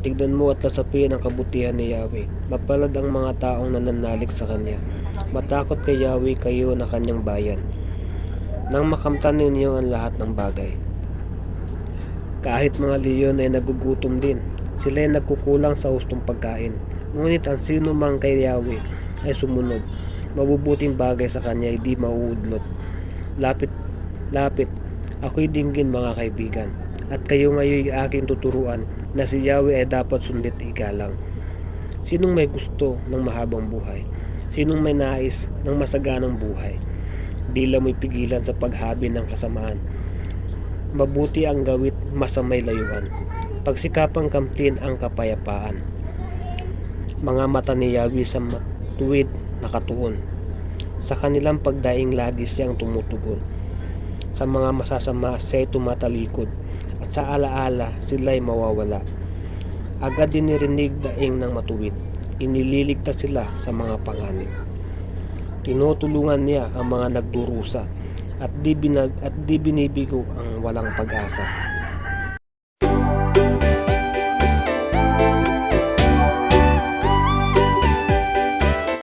Tignan mo at lasapin ang kabutihan ni Yahweh. Mapalad ang mga taong nananalig sa Kanya. Matakot kay Yahweh kayo na Kanyang bayan. Nang makamtan ninyo ang lahat ng bagay. Kahit mga leon ay nagugutom din. Sila ay nagkukulang sa hustong pagkain. Ngunit ang sino man kay Yahweh ay sumunod. Mabubuting bagay sa Kanya ay di mauudlot. Lapit, lapit. Ako'y dinggin mga kaibigan. At kayo ngayon ay aking tuturuan na si Yahweh ay dapat sundit igalang. Sinong may gusto ng mahabang buhay? Sinong may nais ng masaganang buhay? Di lang mo'y pigilan sa paghabi ng kasamaan. Mabuti ang gawit masamay layuan. Pagsikapang kamtin ang kapayapaan. Mga mata ni Yahweh sa tuwid nakatuon. Sa kanilang pagdaing lagi siyang tumutugon. Sa mga masasama siya'y tumatalikod at sa alaala sila'y mawawala. Agad dinirinig daing ng matuwid. Inililigtas sila sa mga panganib. Tinutulungan niya ang mga nagdurusa at di, binag, at di binibigo ang walang pag-asa.